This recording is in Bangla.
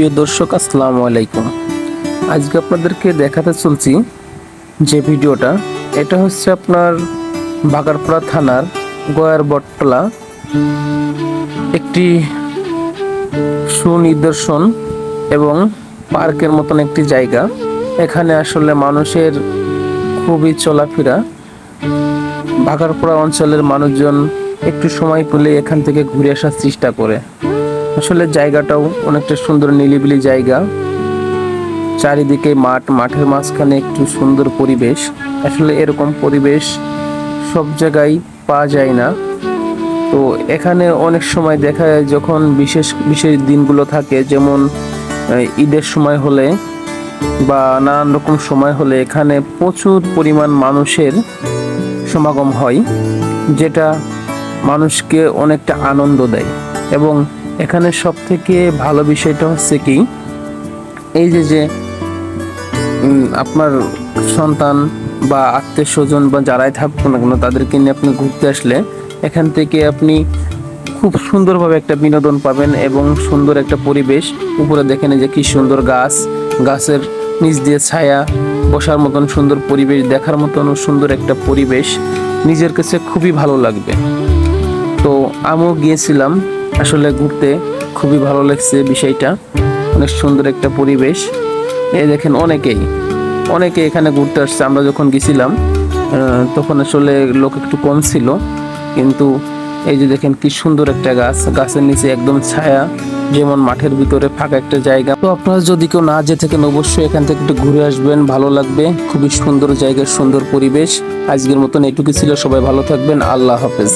প্রিয় দর্শক, আসসালামু আলাইকুম। আজকে আপনাদেরকে দেখাতে চলছি যে ভিডিওটা, এটা হচ্ছে আপনার বাগারপাড়া থানার গয়ার বটতলা একটি সুনিদর্শন এবং পার্কের মতন একটি জায়গা। এখানে আসলে মানুষের খুবই চলাফেরা। বাগারপাড়া অঞ্চলের মানুষজন একটু সময় পেলে এখান থেকে ঘুরে আসার চেষ্টা করে। আসলে জায়গাটাও অনেকটা সুন্দর নিলিবিলি জায়গা। চারিদিকে মাঠ, মাঠের মাঝখানে একটু সুন্দর পরিবেশ। আসলে এরকম পরিবেশ সব জায়গায় পাওয়া যায় না। তো এখানে অনেক সময় দেখা যায় যখন বিশেষ বিশেষ দিনগুলো থাকে, যেমন ঈদের সময় হলে বা নানান রকম সময় হলে এখানে প্রচুর পরিমাণ মানুষের সমাগম হয়, যেটা মানুষকে অনেকটা আনন্দ দেয়। এবং এখানে সব থেকে ভালো বিষয়টা হচ্ছে কি, এই যে যে আপনার সন্তান বা আত্মীয় স্বজন বা যারাই থাকুক না কেন, তাদেরকে নিয়ে আপনি ঘুরতে আসলে এখান থেকে আপনি খুব সুন্দরভাবে একটা বিনোদন পাবেন এবং সুন্দর একটা পরিবেশ। উপরে দেখেন যে কি সুন্দর গাছ, গাছের নিচ দিয়ে ছায়া, বসার মতন সুন্দর পরিবেশ, দেখার মতন সুন্দর একটা পরিবেশ। নিজের কাছে খুবই ভালো লাগবে। তো আমিও গিয়েছিলাম আসলে ঘুরতে খুবই ভালো লাগছে বিষয়টা। অনেক সুন্দর একটা পরিবেশ। এই দেখেন অনেকেই, অনেকে এখানে ঘুরতে আসছে। আমরা যখন গেছিলাম তখন আসলে লোক একটু কম ছিল। কিন্তু এই যে দেখেন কি সুন্দর একটা গাছ। গাছের নিচে একদম ছায়া, যেমন মাঠের ভিতরে ফাঁকা একটা জায়গা। তো আপনারা যদি কেউ না যে থাকেন, অবশ্যই এখান থেকে একটু ঘুরে আসবেন। ভালো লাগবে। খুবই সুন্দর জায়গার সুন্দর পরিবেশ। আজকের মতন এটুকু ছিল। সবাই ভালো থাকবেন। আল্লাহ হাফেজ।